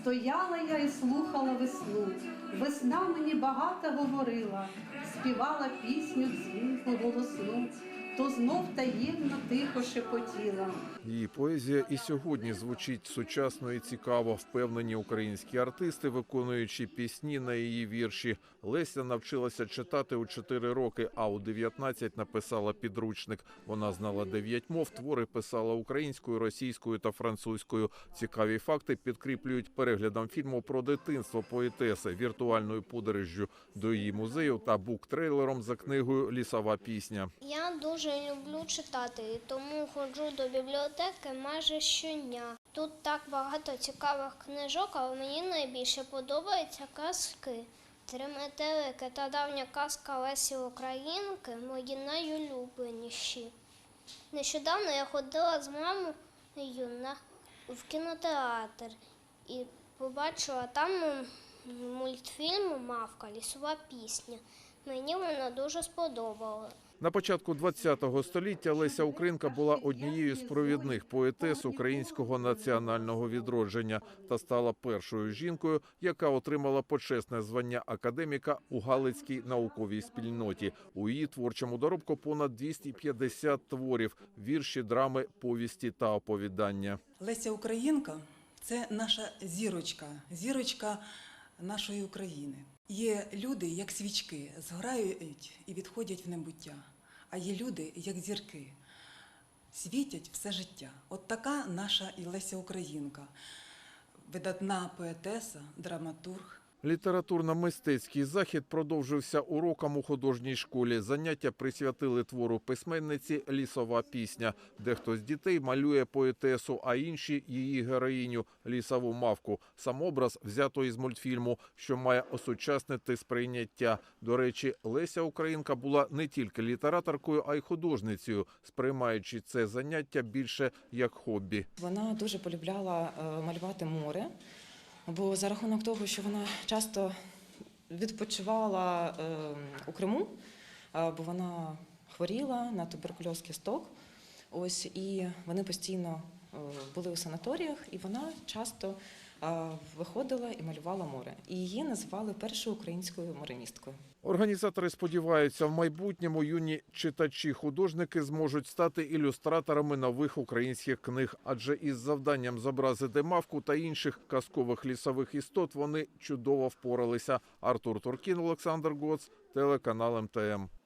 Стояла я і слухала весну. Весна мені багато говорила, співала пісню дзвінку голосну, то знов таємно тихо шепотіла. Її поезія і сьогодні звучить сучасно і цікаво. Впевнені українські артисти, виконуючи пісні на її вірші. Леся навчилася читати у 4 роки, а у 19 написала підручник. Вона знала 9 мов, твори писала українською, російською та французькою. Цікаві факти підкріплюють переглядом фільму про дитинство поетеси, віртуальною подорожжю до її музею та буктрейлером за книгою Лісова пісня. Я дуже люблю читати, і тому ходжу до бібліотеки майже щодня. Тут так багато цікавих книжок, але мені найбільше подобаються казки. Три метелики та давня казка Лесі Українки мої найулюбленіші. Нещодавно я ходила з мамою на, в кінотеатр і побачила там м, мультфільм Мавка, лісова пісня. Мені вона дуже сподобала. На початку ХХ століття Леся Українка була однією з провідних поетес українського національного відродження та стала першою жінкою, яка отримала почесне звання академіка у Галицькій науковій спільноті. У її творчому доробку понад 250 творів, вірші, драми, повісті та оповідання. Леся Українка це наша зірочка, зірочка нашої України. Є люди, як свічки, згорають і відходять в небуття. А є люди, як зірки, світять все життя. От така наша і Леся Українка, видатна поетеса, драматург. Літературно-мистецький захід продовжився уроком у художній школі. Заняття присвятили твору письменниці Лісова пісня. Дехто з дітей малює поетесу, а інші її героїню лісову мавку. Сам образ взято із мультфільму, що має осучаснити сприйняття. До речі, Леся Українка була не тільки літераторкою, а й художницею, сприймаючи це заняття більше як хобі. Вона дуже полюбляла е, малювати море, бо за рахунок того, що вона часто відпочивала е, у Криму, е, бо вона хворіла на туберкульоз кісток. Ось і вони постійно е, були у санаторіях, і вона часто е, виходила і малювала море. І її називали першою українською мориністкою. Організатори сподіваються, в майбутньому юні читачі-художники зможуть стати ілюстраторами нових українських книг, адже із завданням зобразити мавку та інших казкових лісових істот вони чудово впоралися. Артур Туркін, Олександр Гоц, телеканал МТМ.